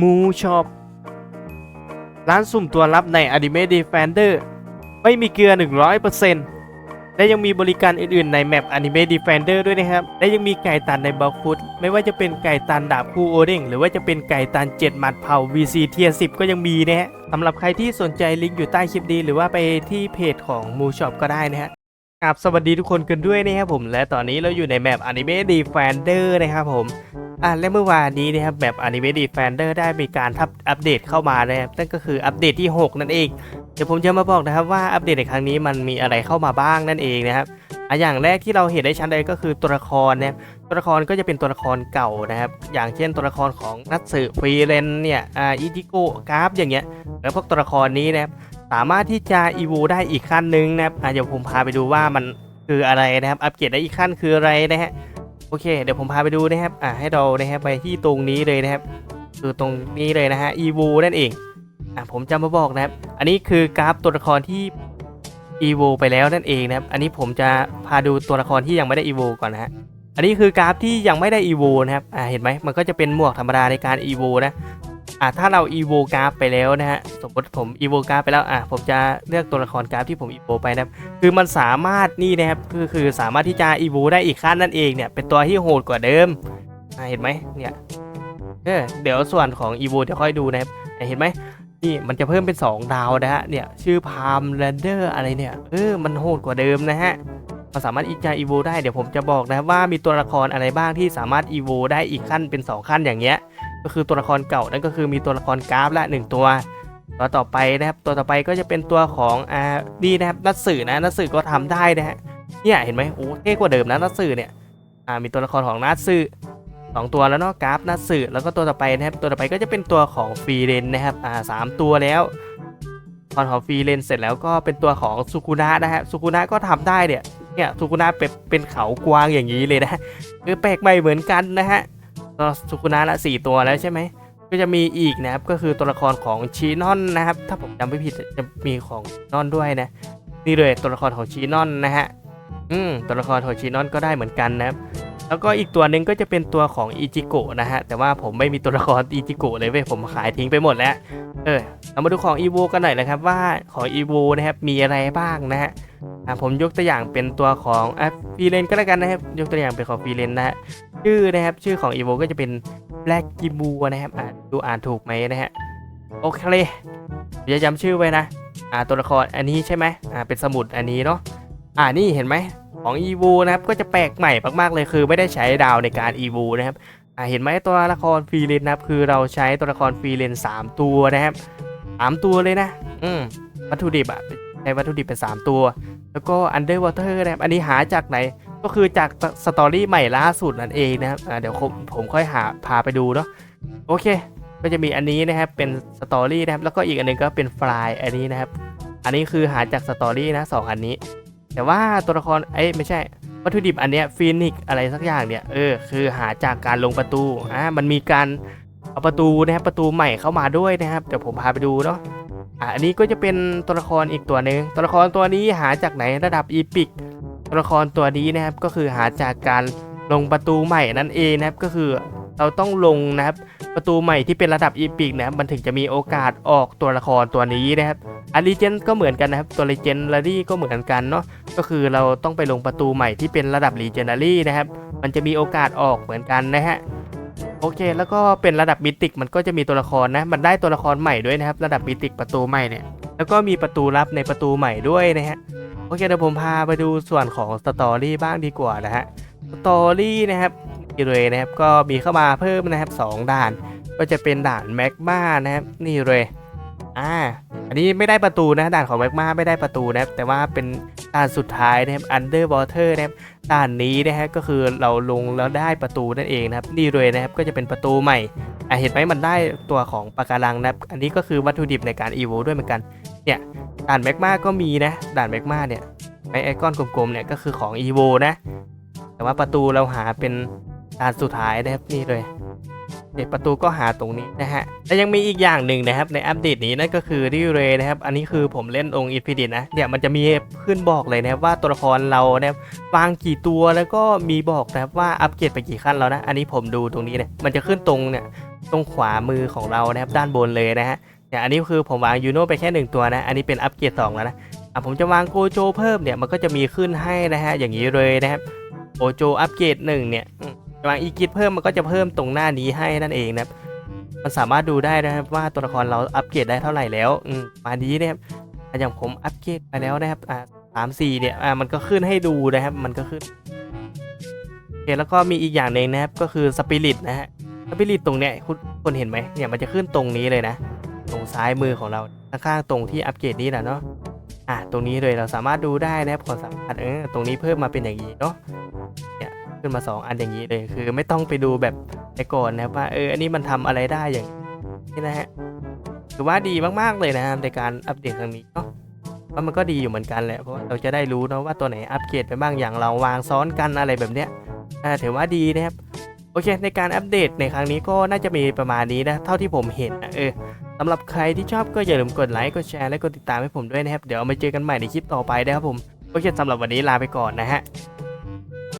มูช็อปร้านสุ่มตัวลับใน Anime Defender ไม่มีเกลือ 100%และยังมีบริการอื่นๆในแมป Anime Defender ด้วยนะครับ และยังมีไก่ตันในบล็อกฟุต ไม่ว่าจะเป็นไก่ตันดาบคู่โอเด้งหรือว่าจะเป็นไก่ตัน 7 หมัดเผา VC เทีย10 ก็ยังมีนะฮะสำหรับใครที่สนใจลิงก์อยู่ใต้คลิปดี หรือว่าไปที่เพจของมูช็อปก็ได้นะฮะ ครับสวัสดีทุกคนกันด้วยนะครับผมและตอนนี้เราอยู่ในแมป Anime Defender นะครับผมอะและเมื่อวานนี้นะครับแบบ Anime Defender ได้มีการทับอัปเดตเข้ามานะครับนั่นก็คืออัปเดตที่ 6 นั่นเอง เดี๋ยวผมจะมาบอกนะครับว่าอัปเดตในครั้งนี้มันมีอะไรเข้ามาบ้างนั่นเองนะครับอะอย่างแรกที่เราเห็นได้ชัดเลยก็คือตัวละครนะครับตัวละครก็จะเป็นตัวละครเก่านะครับ อย่างเช่นตัวละครของนัตสึฟรีเรนเนี่ยอ่าอิจิโกกราฟอย่างเงี้ยแล้วพวกตัวละครนี้นะครับ สามารถที่จะอีวูได้อีกขั้นหนึ่งนะครับเดี๋ยวผมพาไปดูว่ามันคืออะไรนะครับ อัปเกรดได้อีกขั้นคืออะไรนะฮะโอเค เดี๋ยวผมพาไปดูนะครับอะให้เรานะครับไปที่ตรงนี้เลยนะครับคือตรงนี้เลยนะฮะอีวูนั่นเองอะผมจะมาบอกนะครับ อันนี้คือกราฟตัวละครที่อีวูไปแล้วนั่นเองนะครับ อันนี้ผมจะพาดูตัวละครที่ยังไม่ได้อีวูก่อนนะฮะอันนี้คือกราฟที่ยังไม่ได้อีวูนะครับอ่าเห็นไหมมันก็จะเป็นหมวกธรรมดาในการอีวูนะ อ่าถ้าเราอีโวกราฟไปแล้วนะฮะสมมติผมอีโวกราฟไปแล้วอ่าผมจะเลือกตัวละครกราฟที่ผมอีโวไปนะครับคือมันสามารถนี่นะครับคือคือสามารถที่จะอีโวได้อีกขั้นนั่นเองเนี่ยเป็นตัวที่โหดกว่าเดิมอ่าเห็นไหมเนี่ยเออเดี๋ยวส่วนของอีโวเดี๋ยวค่อยดูนะครับเห็นไหมนี่มันจะเพิ่มเป็น 2 ดาวนะฮะเนี่ยชื่อพามแรนเดอร์อะไรเนี่ยเออมันโหดกว่าเดิมนะฮะ มันสามารถอีจาอีโวได้เดี๋ยวผมจะบอกนะครับว่ามีตัวละครอะไรบ้างที่สามารถอีโวได้อีกขั้นเป็น 2 ขั้นอย่างเงี้ยก็คือตัวละครเก่านั่นก็คือมีตัวละครกราฟละหนึ่งตัวตัวต่อไปนะครับตัวต่อไปก็จะเป็นตัวของอ่าดีนะครับนัตสึนะนัตสึก็ทำได้นะฮะเนี่ยเห็นไหมโอ้เท่กว่าเดิมนะนัตสึเนี่ยอ่ามีตัวละครของนัตสึสองตัวแล้วเนาะกราฟนัตสึแล้วก็ตัวต่อไปนะครับตัวต่อไปก็จะเป็นตัวของฟรีเรนนะครับอ่าสามตัวแล้วตอนของฟรีเรนเสร็จแล้วก็เป็นตัวของสุกุนะนะฮะสุกุนะก็ทำได้เนี่ย เนี่ยสุกุนะเป็นเป็นเขากวางอย่างนี้เลยนะคือแปลกใหม่เหมือนกันนะฮะก็สุกุนะละสี่ตัวแล้วใช่ไหมก็จะมีอีกนะครับก็คือตัวละครของชีนอนนะครับ ถ้าผมจำไม่ผิดจะมีของนอนด้วยนะนี่เลยตัวละครของชีนอนนะฮะอืมตัวละครของชีนอนก็ได้เหมือนกันนะครับแล้วก็อีกตัวหนึ่งก็จะเป็นตัวของอิจิโกะนะฮะแต่ว่าผมไม่มีตัวละครอิจิโกะเลยเว้ยผมขายทิ้งไปหมดแล้วเออเรามาดูของอีโวกันหน่อยนะครับว่าของอีโวนะครับมีอะไรบ้างนะฮะ อะผมยกตัวอย่างเป็นตัวของอะฟีเลนก็แล้วกันนะครับ ยกตัวอย่างเป็นของฟีเลนนะฮะชื่อนะครับ ชื่อของ EVO ก็จะเป็น Black g i m u นะครับอ่านดูอ่านถูกไหมนะฮะโอเคเดี๋ยวจะจำชื่อไว้นะอ่าตัวละครอันนี้ใช่ไหมอ่าเป็นสมุดอันนี้เนาะอ่านี่เห็นไหมของ EVO นะครับก็จะแปลกใหม่มากๆเลยคือไม่ได้ใช้ดาวในการ EVO นะครับอ่าเห็นไหมตัวละครฟรีเลนนะครับคือเราใช้ตัวละครฟรีเลนสามตัวนะครับสามตัวเลยนะ อืมวัตถุดิบอะ ใช้วัตถุดิบเป็นสามตัว แล้วก็ Underwater นะครับ อันนี้หาจากไหน ก็คือจากสตอรี่ใหม่ล่าสุดนั่นเองนะครับเดี๋ยวผมผมค่อยหาพาไปดูเนาะ โอเค ก็จะมีอันนี้นะครับ เป็นสตอรี่นะครับ แล้วก็อีกอันหนึงก็เป็นฟลายอันนี้นะครับ อันนี้คือหาจากสตอรี่นะสองอันนี้ แต่ว่าตัวละคร เอ้ยไม่ใช่ วัตถุดิบอันเนี้ยฟินิกอะไรสักอย่างเนี่ย เออ คือหาจากการลงประตู อ่า มันมีการเอาประตูนะครับประตูใหม่เข้ามาด้วยนะครับ เดี๋ยวผมพาไปดูเนาะ อ่าอันนี้ก็จะเป็นตัวละครอีกตัวหนึ่งตัวละครตัวนี้หาจากไหนระดับอีพิกตัวละครตัวนี้นะครับก็คือหาจากการลงประตูใหม่นั่นเองนะครับก็คือเราต้องลงนะครับประตูใหม่ที่เป็นระดับอีพิกนะครับมันถึงจะมีโอกาสออกตัวละครตัวนี้นะครับอารีเจนก็เหมือนกันนะครับตัวเลเจนดารี่ก็เหมือนกันเนาะก็คือเราต้องไปลงประตูใหม่ที่เป็นระดับลีเจนดารี่นะครับมันจะมีโอกาสออกเหมือนกันนะฮะ โอเค แล้วก็เป็นระดับมิติกมันก็จะมีตัวละครนะ มันได้ตัวละครใหม่ด้วยนะครับ ระดับมิติกประตูใหม่เนี่ย แล้วก็มีประตูลับในประตูใหม่ด้วยนะฮะ โอเคเดี๋ยวผมพาไปดูส่วนของสตอรี่บ้างดีกว่านะฮะ สตอรี่นะครับนี่เลยนะครับ ก็มีเข้ามาเพิ่มนะครับ 2 ด่าน ก็จะเป็นด่านแม็กมานะครับ นี่เลย อ่า อันนี้ไม่ได้ประตูนะ ด่านของแม็กมาไม่ได้ประตูนะครับ แต่ว่าเป็น ด่านสุดท้ายนะครับ Underwater นะครับด่านนี้นะฮะก็คือเราลงแล้วได้ประตูนั่นเองนะครับนี่เลยนะครับก็จะเป็นประตูใหม่อะเห็นไหมมันได้ตัวของปะการังนะครับอันนี้ก็คือวัตถุดิบในการอีโวด้วยเหมือนกันเนี่ยด่านแมกมาก็มีนะด่านแมกมาเนี่ยไอไอก้อนกลมๆเนี่ยก็คือของ EVO นะแต่ว่าประตูเราหาเป็นด่านสุดท้ายนะครับนี่เลย เด็ประตูก็หาตรงนี้นะฮะและยังมีอีกอย่างหนึ่งนะครับในอัปเดตนี้นั่นก็คือดิเรนะครับอันนี้คือผมเล่นองค์อินฟินิตนะเนี่ยมันจะมีขึ้นบอกเลยนะครับว่าตัวละครเรานะครับวางกี่ตัวแล้วก็มีบอกนะครับว่าอัปเกรดไปกี่ขั้นแล้วนะ อันนี้ผมดูตรงนี้เนี่ยมันจะขึ้นตรงเนี่ยตรงขวามือของเรานะครับด้านบนเลยนะฮะเนี่ยอันนี้คือผมวางยูโน่ไปแค่หนึ่งตัวนะ อันนี้เป็นอัปเกรดสองแล้วนะอะผมจะวางโกโจเพิ่มเนี่ยมันก็จะมีขึ้นให้นะฮะอย่างนี้เลยนะครับโกโจอัปเกรดหนึ่งเนี่ย อืมวางอีกิทเพิ่มมันก็จะเพิ่มตรงหน้านี้ให้นั่นเองนะครับมันสามารถดูได้นะครับว่าตัวละครเราอัปเกรดได้เท่าไหร่แล้วอืมมานี้นะครับอย่างผมอัปเกรดไปแล้วนะครับอ่าสามสี่เนี่ยอ่ามันก็ขึ้นให้ดูนะครับ มันก็ขึ้นโอเคแล้วก็มีอีกอย่างหนึ่งนะครับก็คือสปิริตนะฮะสปิริตตรงเนี้ยคุณคนเห็นไหมเนี่ยมันจะขึ้นตรงนี้เลยนะ ตรงซ้ายมือของเราข้างๆตรงที่อัปเกรดนี้แหละเนาะอ่าตรงนี้เลยเราสามารถดูได้นะครับความสามารถเออตรงนี้เพิ่มมาเป็นอย่างนี้เนาะ ขึ้นมาสองอันอย่างนี้เลย คือไม่ต้องไปดูแบบแต่ก่อนนะว่าเอออันนี้มันทำอะไรได้อย่างนี้นะฮะถือว่าดีมากๆเลยนะครับในการอัปเดตครั้งนี้เนาะว่ามันก็ดีอยู่เหมือนกันแหละเพราะว่าเราจะได้รู้เนาะว่าตัวไหนอัปเกรดไปบ้างอย่างเราวางซ้อนกันอะไรแบบเนี้ยอ่าถือว่าดีนะครับโอเค ในการอัปเดตในครั้งนี้ก็น่าจะมีประมาณนี้นะ เท่าที่ผมเห็นนะเออสำหรับใครที่ชอบก็อย่าลืมกดไลค์กดแชร์และกดติดตามให้ผมด้วยนะครับ เดี๋ยวมาเจอกันใหม่ในคลิปต่อไปนะครับผม โอเคสำหรับวันนี้ลาไปก่อนนะฮะ